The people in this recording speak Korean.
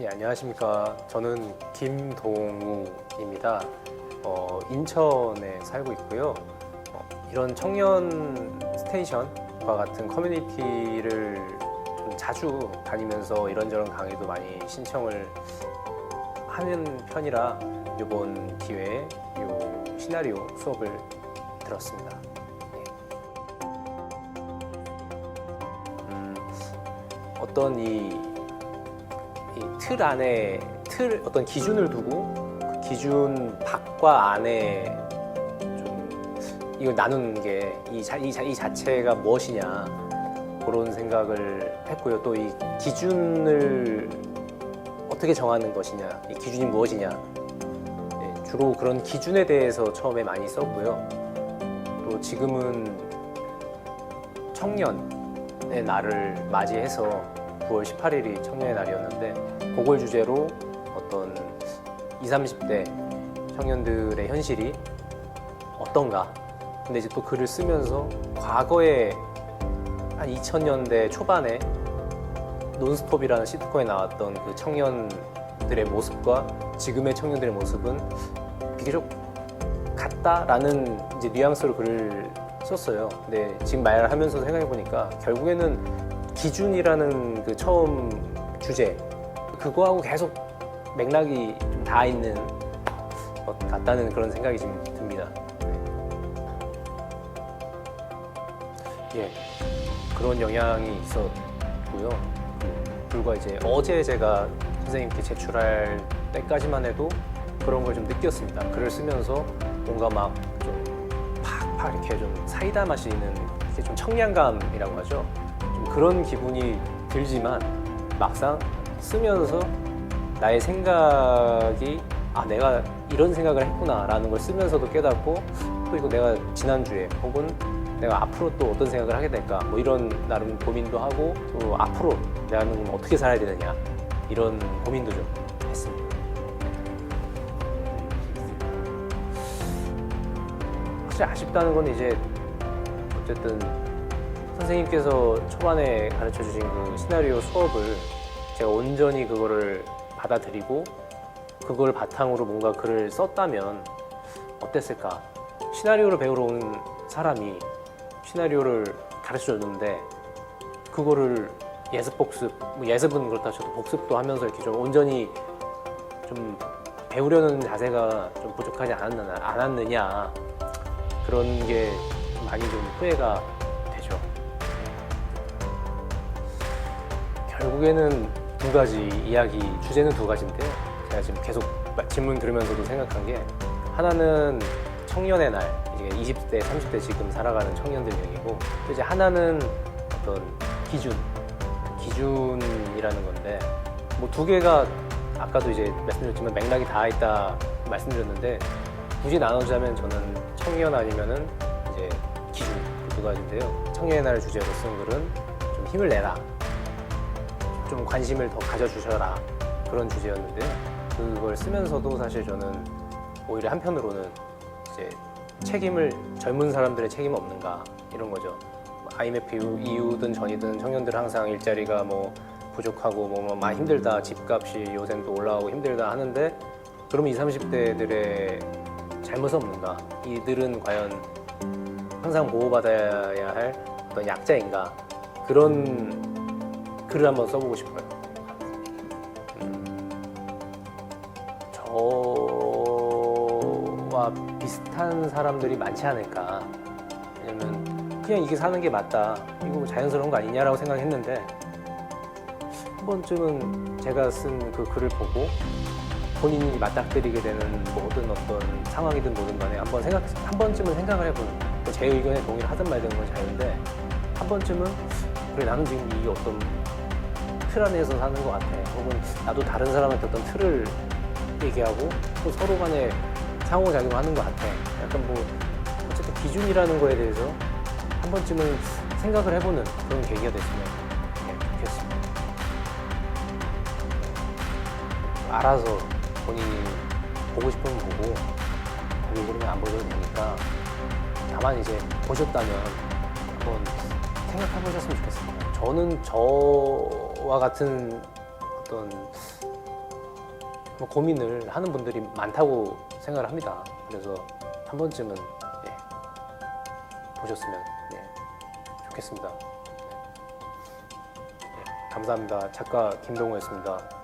예, 안녕하십니까. 저는 김동우입니다. 어, 인천에 살고 있고요. 어, 이런 청년 스테이션과 같은 커뮤니티를 좀 자주 다니면서 이런저런 강의도 많이 신청을 하는 편이라 이번 기회에 이 시나리오 수업을 들었습니다. 예. 음, 어떤 이이 틀 안에 틀 어떤 기준을 두고 그 기준 밖과 안에 좀 이걸 나누는 게이 자, 이, 자체가 무엇이냐 그런 생각을 했고요. 또 이 기준을 어떻게 정하는 것이냐, 이 기준이 무엇이냐. 네, 주로 그런 기준에 대해서 처음에 많이 썼고요. 또 지금은 청년의 날을 맞이해서 9월 18일이 청년의 날이었는데 그걸 주제로 어떤 20, 30대 청년들의 현실이 어떤가 근데 이제 또 글을 쓰면서 과거에 한 2000년대 초반에 논스톱이라는 시트콤에 나왔던 그 청년들의 모습과 지금의 청년들의 모습은 비교적 같다라는 이제 뉘앙스로 글을 썼어요. 근데 지금 말을 하면서 생각해 보니까 결국에는 기준이라는 그 처음 주제 그거하고 계속 맥락이 좀 닿아 있는 것 같다는 그런 생각이 좀 듭니다. 네. 예, 그런 영향이 있었고요. 불과 이제 어제 제가 선생님께 제출할 때까지만 해도 그런 걸 좀 느꼈습니다. 글을 쓰면서 뭔가 막 좀 팍팍 이렇게 좀 사이다 있는 이게 좀 청량감이라고 하죠. 좀 그런 기분이 들지만 막상 쓰면서 나의 생각이 아 내가 이런 생각을 했구나라는 걸 쓰면서도 깨닫고 또 이거 내가 지난주에 혹은 내가 앞으로 또 어떤 생각을 하게 될까 뭐 이런 나름 고민도 하고 또 앞으로 나는 어떻게 살아야 되느냐 이런 고민도 좀 했습니다. 사실 아쉽다는 건 이제 어쨌든 선생님께서 초반에 가르쳐 주신 그 시나리오 수업을 제가 온전히 그거를 받아들이고 그걸 바탕으로 뭔가 글을 썼다면 어땠을까? 시나리오를 배우러 온 사람이 시나리오를 가르쳐 줬는데 그거를 예습 복습, 뭐 예습은 그렇다 쳐도 복습도 하면서 이렇게 좀 온전히 좀 배우려는 자세가 좀 부족하지 않았느냐, 않았느냐 그런 게 많이 좀 후회가 결국에는 두 가지 이야기 주제는 두 가지인데요. 제가 지금 계속 질문 들으면서도 생각한 게 하나는 청년의 날, 이게 20대, 30대 지금 살아가는 청년들 얘기고 또 이제 하나는 어떤 기준, 기준이라는 건데 뭐 두 개가 아까도 이제 말씀드렸지만 맥락이 다 있다 말씀드렸는데 굳이 나누자면 저는 청년 아니면은 이제 기준 그 두 가지인데요. 청년의 날 주제로 쓴 글은 좀 힘을 내라. 좀 관심을 더 가져주셔라 그런 주제였는데요. 그걸 쓰면서도 사실 저는 오히려 한편으로는 이제 책임을 젊은 사람들의 책임 없는가 이런 거죠. 뭐 IMF 이후- 이후든 전이든 청년들 항상 일자리가 뭐 부족하고 뭐, 뭐 많이 힘들다 집값이 요새는 또 올라가고 힘들다 하는데 그러면 20, 30대들의 잘못은 없는가? 이들은 과연 항상 보호받아야 할 어떤 약자인가? 그런 글을 한번 써보고 싶어요. 음, 저와 비슷한 사람들이 많지 않을까. 왜냐면 그냥 이게 사는 게 맞다. 이거 뭐 자연스러운 거 아니냐라고 생각했는데 한 번쯤은 제가 쓴 그 글을 보고 본인이 맞닥뜨리게 되는 모든 어떤 상황이든 뭐든 간에 한번 생각 한 번쯤은 생각을 해보는 뭐제 의견에 동의를 하든 말든 건 자유인데 한 번쯤은 그래 나는 지금 이 어떤 틀 안에서 사는 것 같아. 혹은 나도 다른 사람한테 어떤 틀을 얘기하고 또 서로 간에 상호작용하는 것 같아. 약간 뭐 어쨌든 기준이라는 거에 대해서 한 번쯤은 생각을 해보는 그런 계기가 됐으면 예, 좋겠습니다. 알아서 본인이 보고 싶으면 보고 보기 싫으면 안 보셔도 되니까 다만 이제 보셨다면 한번 생각해 보셨으면 좋겠습니다. 저는 저와 같은 어떤 뭐 고민을 하는 분들이 많다고 생각을 합니다. 그래서 한 번쯤은 예, 보셨으면 예, 좋겠습니다. 네. 예, 감사합니다. 작가 김동호였습니다.